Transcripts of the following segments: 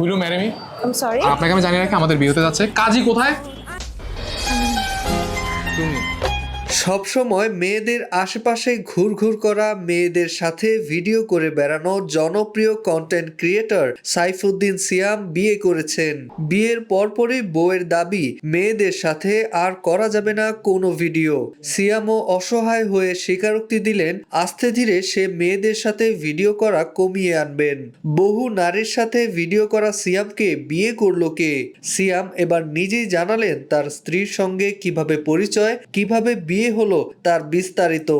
Will marry me I'm sorry আপনাকে আমি জানিয়ে রাখি আমাদের বিয়েতে যাচ্ছে। কাজী কোথায়? তুমি সবসময় মেয়েদের আশেপাশে ঘুরঘুর করা, মেয়েদের সাথে ভিডিও করে বেড়ানো জনপ্রিয় কন্টেন্ট ক্রিয়েটর সাইফুদ্দিন সিয়াম বিয়ে করেছেন। বিয়ের পরপরই বউয়ের দাবি, মেয়েদের সাথে আর করা যাবে না কোনো ভিডিও। সিয়ামও অসহায় হয়ে স্বীকারোক্তি দিলেন, আস্তে ধীরে সে মেয়েদের সাথে ভিডিও করা কমিয়ে আনবেন। বহু নারীর সাথে ভিডিও করা সিয়ামকে বিয়ে করল কে? সিয়াম এবার নিজেই জানালেন তার স্ত্রীর সঙ্গে কীভাবে পরিচয়, কীভাবে বিয়ে হলো তার বিস্তারিত।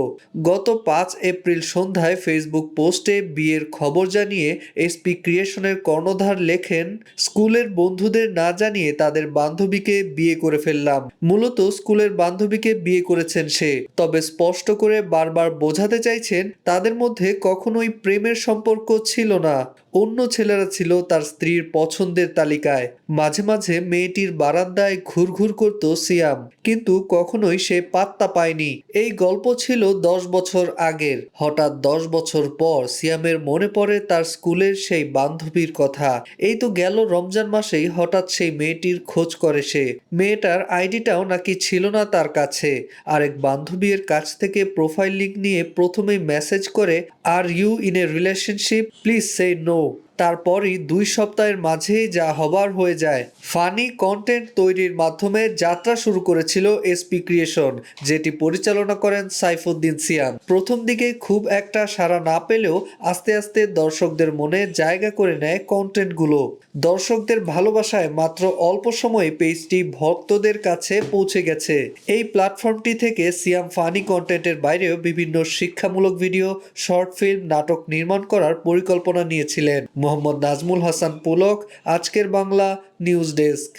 গত পাঁচ এপ্রিল সন্ধ্যায় ফেসবুক পোস্টে বিয়ের খবর জানিয়ে এসপি ক্রিয়েশনের কর্ণধার লেখেন, স্কুলের বন্ধুদের না জানিয়ে তাদের বান্ধবীকে বিয়ে করে ফেললাম। মূলত স্কুলের বান্ধবীকে বিয়ে করেছেন সে। তবে স্পষ্ট করে বারবার বোঝাতে চাইছেন, তাদের মধ্যে কখনোই প্রেমের সম্পর্ক ছিল না। অন্য ছেলেরা ছিল তার স্ত্রীর পছন্দের তালিকায়। মাঝে মাঝে মেয়েটির বারান্দায় ঘুরঘুর করত সিয়াম। কিন্তু কখনোই সে পাত্তা পায়নি। এই গল্প ছিল দশ বছর আগের। হঠাৎ দশ বছর পর সিয়ামের মনে পড়ে তার স্কুলের সেই বান্ধবীর কথা। এই তো গেল রমজান মাসেই হঠাৎ সেই মেয়েটির খোঁজ করে সে। মেয়েটার আইডিটাও নাকি ছিল না তার কাছে। আরেক বান্ধবীর কাছ থেকে প্রোফাইল লিঙ্ক নিয়ে প্রথমেই মেসেজ করে, are you in a relationship? Please say no. তারপরই দুই সপ্তাহের মাঝেই যা হবার হয়ে যায়। ফানি কন্টেন্ট তৈরির মাধ্যমে যাত্রা শুরু করেছিল এসপি ক্রিয়েশন, যেটি পরিচালনা করেন সাইফুদ্দিন সিয়াম প্রথম দিকে খুব একটা সাড়া না পেলেও আস্তে আস্তে দর্শকদের মনে জায়গা করে নেয় কন্টেন্টগুলো। দর্শকদের ভালোবাসায় মাত্র অল্প সময়ে পেজটি ভক্তদের কাছে পৌঁছে গেছে। এই প্ল্যাটফর্মটি থেকে সিয়াম ফানি কন্টেন্টের বাইরেও বিভিন্ন শিক্ষামূলক ভিডিও, শর্ট ফিল্ম, নাটক নির্মাণ করার পরিকল্পনা নিয়েছিলেন। মোহাম্মদ নাজমুল হাসান পুলক আজকের বাংলা নিউজ ডেস্ক।